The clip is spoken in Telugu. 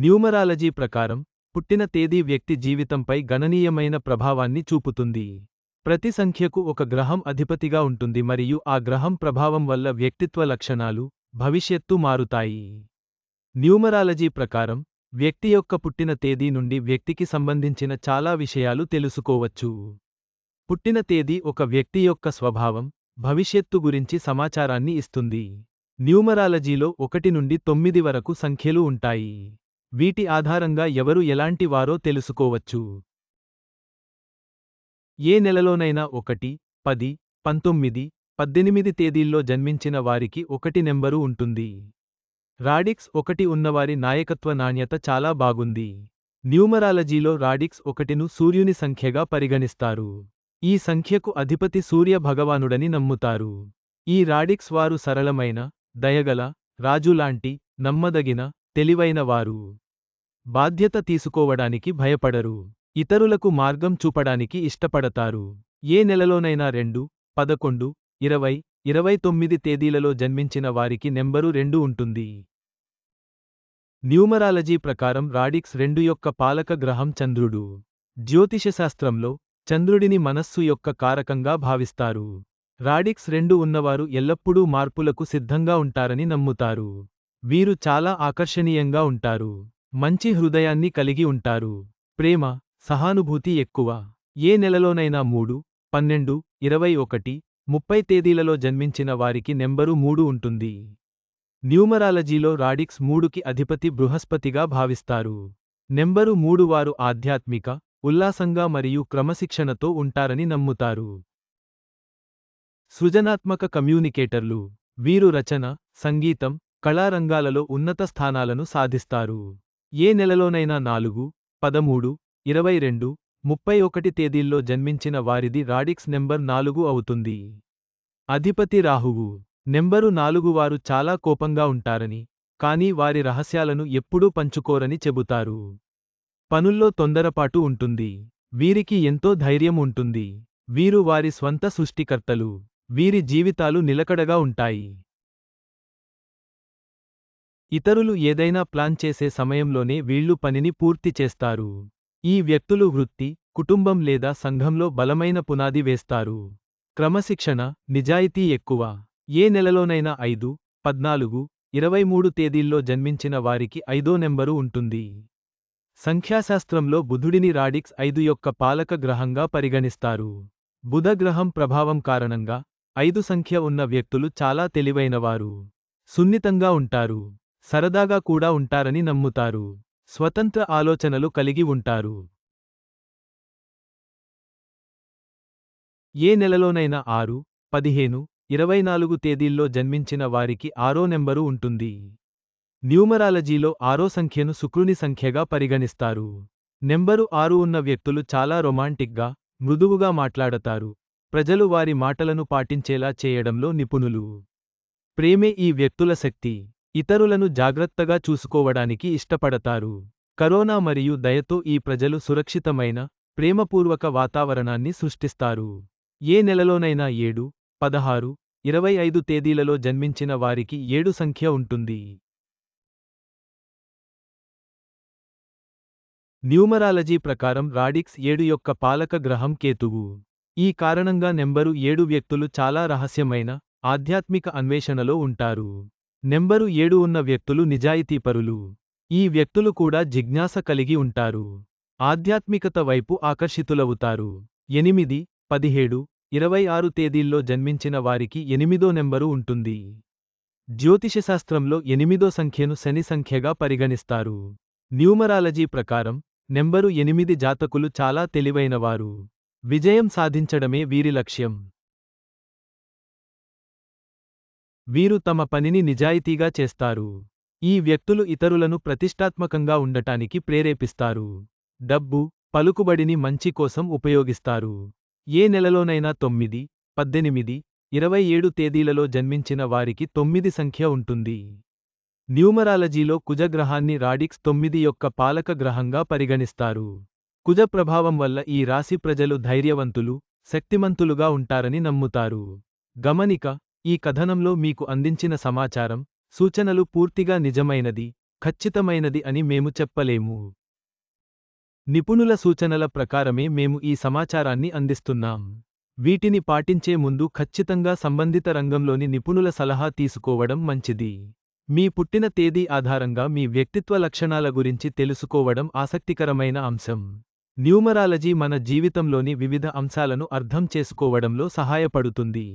న్యూమరాలజీ ప్రకారం పుట్టిన తేదీ వ్యక్తి జీవితంపై గణనీయమైన ప్రభావాన్ని చూపుతుంది. ప్రతి సంఖ్యకు ఒక గ్రహం అధిపతిగా ఉంటుంది మరియు ఆ గ్రహం ప్రభావం వల్ల వ్యక్తిత్వ లక్షణాలు భవిష్యత్తు మారుతాయి. న్యూమరాలజీ ప్రకారం వ్యక్తి యొక్క పుట్టిన తేదీ నుండి వ్యక్తికి సంబంధించిన చాలా విషయాలు తెలుసుకోవచ్చు. పుట్టిన తేదీ ఒక వ్యక్తి యొక్క స్వభావం భవిష్యత్తు గురించి సమాచారాన్ని ఇస్తుంది. న్యూమరాలజీలో ఒకటి నుండి తొమ్మిది వరకు సంఖ్యలు ఉంటాయి. వీటి ఆధారంగా ఎవరు ఎలాంటి వారో తెలుసుకోవచ్చు. ఏ నెలలోనైనా ఒకటి పది పంతొమ్మిది పద్దెనిమిది తేదీల్లో జన్మించిన వారికి ఒకటి నెంబరు ఉంటుంది. రాడిక్స్ ఒకటి ఉన్నవారి నాయకత్వ నాణ్యత చాలా బాగుంది. న్యూమరాలజీలో రాడిక్స్ ఒకటిను సూర్యుని సంఖ్యగా పరిగణిస్తారు. ఈ సంఖ్యకు అధిపతి సూర్య భగవానుడని నమ్ముతారు. ఈ రాడిక్స్ వారు సరళమైన దయగల రాజులాంటి నమ్మదగిన తెలివైనవారు. బాధ్యత తీసుకోవడానికి భయపడరు. ఇతరులకు మార్గం చూపడానికి ఇష్టపడతారు. ఏ నెలలోనైనా రెండు పదకొండు ఇరవై ఇరవై తొమ్మిది తేదీలలో జన్మించిన వారికి నెంబరు రెండు ఉంటుంది. న్యూమరాలజీ ప్రకారం రాడిక్స్ రెండు యొక్క పాలక గ్రహం చంద్రుడు. జ్యోతిషశాస్త్రంలో చంద్రుడిని మనస్సు యొక్క కారకంగా భావిస్తారు. రాడిక్స్ రెండు ఉన్నవారు ఎల్లప్పుడూ మార్పులకు సిద్ధంగా ఉంటారని నమ్ముతారు. వీరు చాలా ఆకర్షణీయంగా ఉంటారు. మంచి హృదయాన్ని కలిగి ఉంటారు. ప్రేమ సహానుభూతి ఎక్కువ. ఏ నెలలోనైనా మూడు పన్నెండు ఇరవై ఒకటి ముప్పై తేదీలలో జన్మించిన వారికి నెంబరు మూడు ఉంటుంది. న్యూమరాలజీలో రాడిక్స్ మూడుకి అధిపతి బృహస్పతిగా భావిస్తారు. నెంబరు మూడు వారు ఆధ్యాత్మిక ఉల్లాసంగా మరియు క్రమశిక్షణతో ఉంటారని నమ్ముతారు. సృజనాత్మక కమ్యూనికేటర్లు. వీరు రచన సంగీతం కళారంగాలలో ఉన్నత స్థానాలను సాధిస్తారు. ఏ నెలలోనైనా నాలుగు పదమూడు ఇరవై రెండు ముప్పై ఒకటి తేదీల్లో జన్మించిన వారిది రాడిక్స్ నెంబర్ నాలుగు అవుతుంది. అధిపతి రాహువు. నెంబరు నాలుగు వారు చాలా కోపంగా ఉంటారని కానీ వారి రహస్యాలను ఎప్పుడూ పంచుకోరని చెబుతారు. పనుల్లో తొందరపాటు ఉంటుంది. వీరికి ఎంతో ధైర్యం ఉంటుంది. వీరు వారి స్వంత సృష్టికర్తలు. వీరి జీవితాలు నిలకడగా ఉంటాయి. ఇతరులు ఏదైనా ప్లాన్ చేసే సమయంలోనే వీళ్ళు పనిని పూర్తి చేస్తారు. ఈ వ్యక్తులు వృత్తి కుటుంబం లేదా సంఘంలో బలమైన పునాది వేస్తారు. క్రమశిక్షణ నిజాయితీ ఎక్కువ. ఏ నెలలోనైనా ఐదు పద్నాలుగు ఇరవై మూడు తేదీల్లో జన్మించిన వారికి ఐదో నెంబరు ఉంటుంది. సంఖ్యాశాస్త్రంలో బుధుడిని రాడిక్స్ ఐదు యొక్క పాలక గ్రహంగా పరిగణిస్తారు. బుధ గ్రహం ప్రభావం కారణంగా ఐదు సంఖ్య ఉన్న వ్యక్తులు చాలా తెలివైనవారు. సున్నితంగా ఉంటారు. సరదాగా కూడా ఉంటారని నమ్ముతారు. స్వతంత్ర ఆలోచనలు కలిగి ఉంటారు. ఏ నెలలోనైనా ఆరు పదిహేను ఇరవై నాలుగు తేదీల్లో జన్మించిన వారికి ఆరో నెంబరు ఉంటుంది. న్యూమరాలజీలో ఆరో సంఖ్యను శుక్రుని సంఖ్యగా పరిగణిస్తారు. నెంబరు ఆరు ఉన్న వ్యక్తులు చాలా రొమాంటిక్గా మృదువుగా మాట్లాడతారు. ప్రజలు వారి మాటలను పాటించేలా చేయడంలో నిపుణులు. ప్రేమే ఈ వ్యక్తుల శక్తి. ఇతరులను జాగ్రత్తగా చూసుకోవడానికి ఇష్టపడతారు. కరోనా మరియు దయతో ఈ ప్రజలు సురక్షితమైన ప్రేమపూర్వక వాతావరణాన్ని సృష్టిస్తారు. ఏ నెలలోనైనా ఏడు పదహారు ఇరవై ఐదు తేదీలలో జన్మించిన వారికి ఏడు సంఖ్య ఉంటుంది. న్యూమరాలజీ ప్రకారం రాడిక్స్ ఏడు యొక్క పాలక గ్రహం కేతువు. ఈ కారణంగా నెంబరు ఏడు వ్యక్తులు చాలా రహస్యమైన ఆధ్యాత్మిక అన్వేషణలో ఉంటారు. నెంబరు ఏడు ఉన్న వ్యక్తులు నిజాయితీపరులు. ఈ వ్యక్తులు కూడా జిజ్ఞాస కలిగి ఉంటారు. ఆధ్యాత్మికత వైపు ఆకర్షితులవుతారు. ఎనిమిది పదిహేడు ఇరవై ఆరు తేదీల్లో జన్మించిన వారికి ఎనిమిదో నెంబరు ఉంటుంది. జ్యోతిషశాస్త్రంలో ఎనిమిదో సంఖ్యను శని సంఖ్యగా పరిగణిస్తారు. న్యూమరాలజీ ప్రకారం నెంబరు ఎనిమిది జాతకులు చాలా తెలివైనవారు. విజయం సాధించడమే వీరి లక్ష్యం. వీరు తమ పనిని నిజాయితీగా చేస్తారు. ఈ వ్యక్తులు ఇతరులను ప్రతిష్టాత్మకంగా ఉండటానికి ప్రేరేపిస్తారు. డబ్బు పలుకుబడిని మంచి కోసం ఉపయోగిస్తారు. ఏ నెలలోనైనా తొమ్మిది పద్దెనిమిది ఇరవై ఏడు తేదీలలో జన్మించిన వారికి తొమ్మిది సంఖ్య ఉంటుంది. న్యూమరాలజీలో కుజగ్రహాన్ని రాడిక్స్ తొమ్మిది యొక్క పాలక గ్రహంగా పరిగణిస్తారు. కుజ ప్రభావం వల్ల ఈ రాశి ప్రజలు ధైర్యవంతులు శక్తిమంతులుగా ఉంటారని నమ్ముతారు. గమనిక ఈ కథనంలో మీకు అందించిన సమాచారం సూచనలు పూర్తిగా నిజమైనది ఖచ్చితమైనది అని మేము చెప్పలేము. నిపుణుల సూచనల ప్రకారమే మేము ఈ సమాచారాన్ని అందిస్తున్నాం. వీటిని పాటించే ముందు ఖచ్చితంగా సంబంధిత రంగంలోని నిపుణుల సలహా తీసుకోవడం మంచిది. మీ పుట్టిన తేదీ ఆధారంగా మీ వ్యక్తిత్వ లక్షణాల గురించి తెలుసుకోవడం ఆసక్తికరమైన అంశం. న్యూమరాలజీ మన జీవితంలోని వివిధ అంశాలను అర్థం చేసుకోవడంలో సహాయపడుతుంది.